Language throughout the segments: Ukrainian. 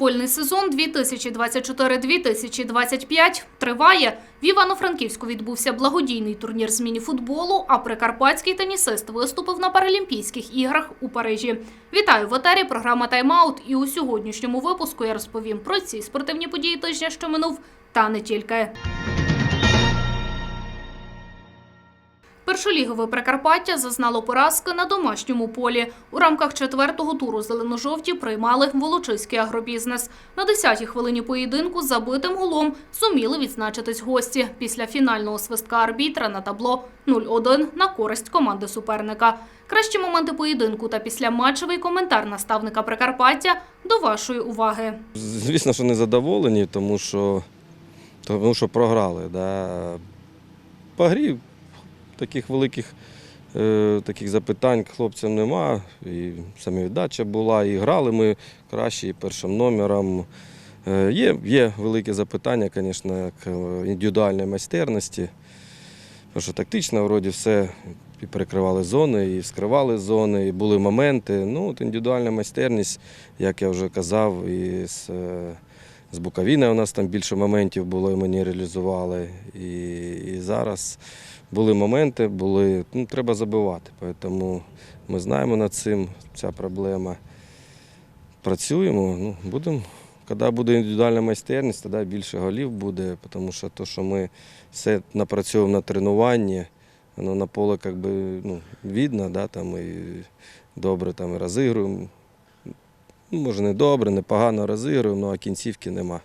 Футбольний сезон 2024-2025 триває. В Івано-Франківську відбувся благодійний турнір з міні-футболу, а прикарпатський тенісист виступив на Паралімпійських іграх у Парижі. Вітаю в етері програма «Тайм-аут» і у сьогоднішньому випуску я розповім про ці спортивні події тижня, що минув, та не тільки. Першолігове Прикарпаття зазнало поразки на домашньому полі. У рамках четвертого туру зеленожовті приймали Волочиський агробізнес. На 10-й хвилині поєдинку забитим голом зуміли відзначитись гості. Після фінального свистка арбітра на табло 0-1 на користь команди суперника. Кращі моменти поєдинку та післяматчевий коментар наставника Прикарпаття до вашої уваги. Звісно, що не задоволені, тому що, тому що програли. Да. По грі таких великих е, таких запитань хлопцям нема. І самовіддача була, і грали ми краще і першим номером. Е, є, є велике запитання, звісно, к індивідуальній майстерності. Тому що тактично вроді все і перекривали зони, і скривали зони, і були моменти. Ну, от індивідуальна майстерність, як я вже казав, і з, е, з Буковіни у нас там більше моментів було, і ми не реалізували. І, і зараз були моменти, були, ну, треба забивати. Тому ми знаємо над цим ця проблема. Працюємо, ну, будемо. Коли буде індивідуальна майстерність, тоді більше голів буде, тому що то, що ми все напрацьовуємо на тренуванні, воно на поле би, ну, видно, да, там, і добре там, і розігруємо. Ну, може, не добре, не погано розігруємо, ну, а кінцівки нема.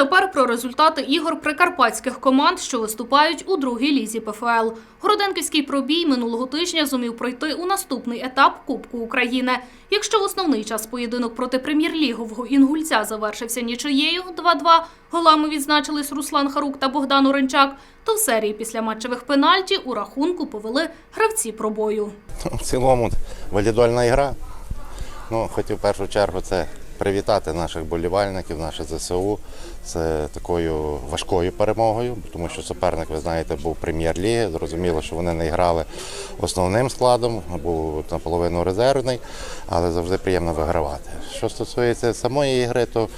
Тепер про результати ігор прикарпатських команд, що виступають у другій лізі ПФЛ. Городенківський пробій минулого тижня зумів пройти у наступний етап Кубку України. Якщо в основний час поєдинок проти прем'єр-лігового інгульця завершився нічиєю 2-2, голами відзначились Руслан Харук та Богдан Оренчак, то в серії після матчевих пенальті у рахунку повели гравці пробою. В цілому валідольна ігра. Ну, хотів в першу чергу це привітати наших болівальників, наше ЗСУ з такою важкою перемогою, тому що суперник, ви знаєте, був прем'єр-ліги. Зрозуміло, що вони не грали основним складом, був наполовину резервний, але завжди приємно вигравати. Що стосується самої ігри, то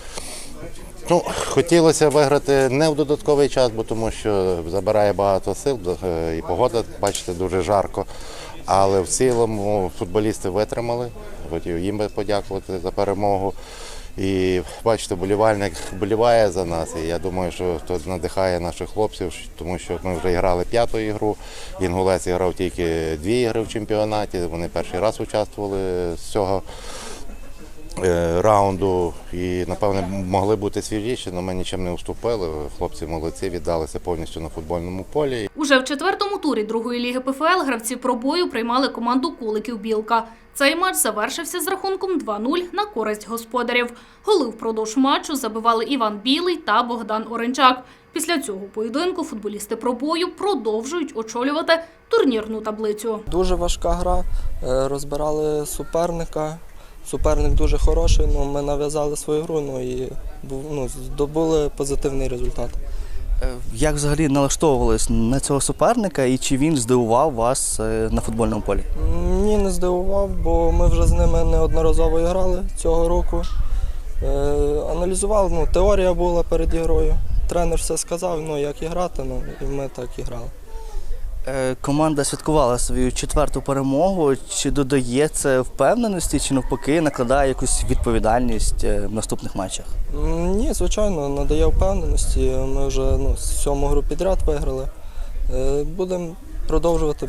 Ну, хотілося виграти не в додатковий час, бо тому що забирає багато сил, е, і погода, бачите, дуже жарко. Але в цілому футболісти витримали. Хотів їм подякувати за перемогу. І бачите, болівальник боліває за нас. І я думаю, що то надихає наших хлопців, тому що ми вже грали п'яту ігру. Інгулець грав тільки дві ігри в чемпіонаті. Вони перший раз участвували з цього е, раунду і, напевне, могли бути свіжіші, але ми нічим не уступили. Хлопці молодці, віддалися повністю на футбольному полі. Уже в четвертому турі другої ліги ПФЛ гравці пробою приймали команду Куликів Білка. Цей матч завершився з рахунком 2-0 на користь господарів. Голи впродовж матчу забивали Іван Білий та Богдан Оренчак. Після цього поєдинку футболісти пробою продовжують очолювати турнірну таблицю. Дуже важка гра. е, Розбирали суперника. Суперник дуже хороший, ну ми нав'язали свою гру ну, і ну, здобули позитивний результат. Е, Як взагалі налаштовувались на цього суперника і чи він здивував вас е, на футбольному полі? Ні, не здивував, бо ми вже з ними неодноразово грали цього року. Аналізував, ну, теорія була перед ігрою. Тренер все сказав, ну, як і грати, ну, і ми так і грали. Е, Команда святкувала свою четверту перемогу. Чи додає це впевненості, чи навпаки накладає якусь відповідальність е, в наступних матчах? Ні, звичайно, надає впевненості. Ми вже ну, сьому гру підряд виграли. Е, Будемо продовжувати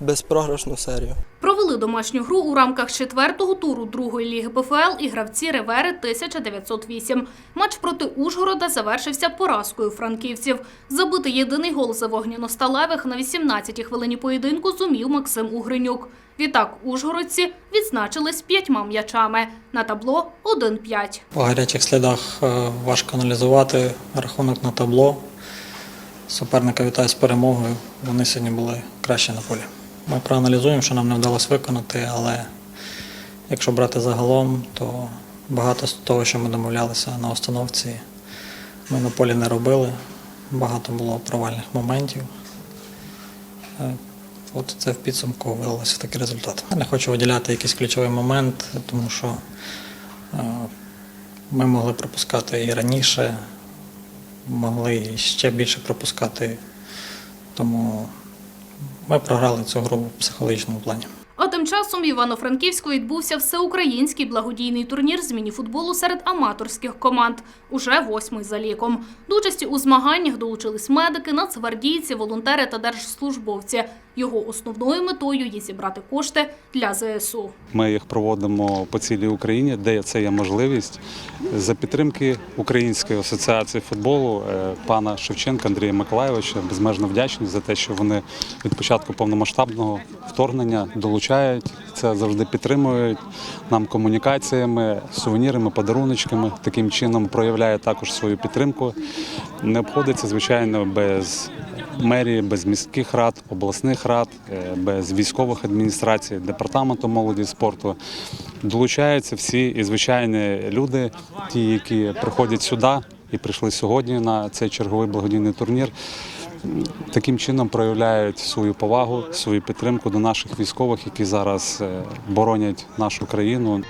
безпрограшну серію. Провели домашню гру у рамках четвертого туру другої ліги ПФЛ і гравці Ревери 1908. Матч проти Ужгорода завершився поразкою франківців. Забити єдиний гол за вогняно-сталевих на 18-й хвилині поєдинку зумів Максим Угринюк. Відтак ужгородці відзначились п'ятьма м'ячами. На табло 1-5. По гарячих слідах е, важко аналізувати рахунок на табло. Суперника вітаю з перемогою. Вони сьогодні були краще на полі. Ми проаналізуємо, що нам не вдалося виконати, але якщо брати загалом, то багато з того, що ми домовлялися на установці, ми на полі не робили. Багато було провальних моментів. Е, От це в підсумку вилилося в такий результат. Я не хочу виділяти якийсь ключовий момент, тому що е, ми могли пропускати і раніше, могли ще більше пропускати. Тому ми програли цю гру в психологічному плані. А тим часом в Івано-Франківську відбувся всеукраїнський благодійний турнір з мініфутболу серед аматорських команд. Уже восьмий за ліком. До участі у змаганнях долучились медики, нацгвардійці, волонтери та держслужбовці. Його основною метою є зібрати кошти для ЗСУ. Ми їх проводимо по цілій Україні, де це є можливість за підтримки Української асоціації футболу е, пана Шевченка Андрія Миколайовича. Безмежно вдячні за те, що вони від початку повномасштабного вторгнення долучають це, завжди підтримують нам комунікаціями, сувенірами, подаруночками. Таким чином проявляє також свою підтримку. Не обходиться звичайно без мерії, без міських рад, обласних рад, е, без військових адміністрацій, департаменту молоді і спорту. Долучаються всі і звичайні люди, ті, які приходять сюди і прийшли сьогодні на цей черговий благодійний турнір. Таким чином проявляють свою повагу, свою підтримку до наших військових, які зараз е, боронять нашу країну.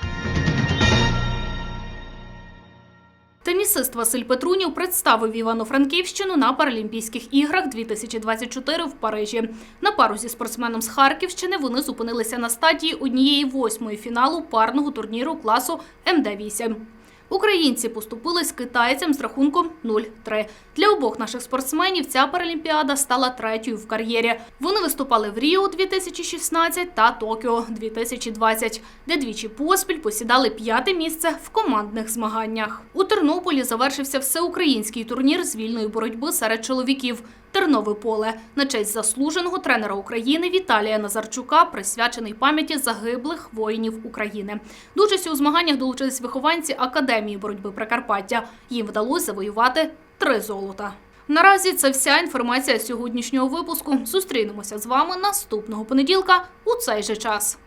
Тенісист Василь Петрунів представив Івано-Франківщину на Паралімпійських іграх 2024 в Парижі. На пару зі спортсменом з Харківщини вони зупинилися на стадії однієї восьмої фіналу парного турніру класу МД-8. Українці поступились китайцям з рахунком 0-3. Для обох наших спортсменів ця паралімпіада стала третьою в кар'єрі. Вони виступали в Ріо 2016 та Токіо 2020, де двічі поспіль посідали п'яте місце в командних змаганнях. У Тернополі завершився всеукраїнський турнір з вільної боротьби серед чоловіків. Тернове поле на честь заслуженого тренера України Віталія Назарчука, присвячений пам'яті загиблих воїнів України. До у змаганнях долучились вихованці Академії боротьби Прикарпаття. Їм вдалося завоювати три золота. Наразі це вся інформація з сьогоднішнього випуску. Зустрінемося з вами наступного понеділка у цей же час.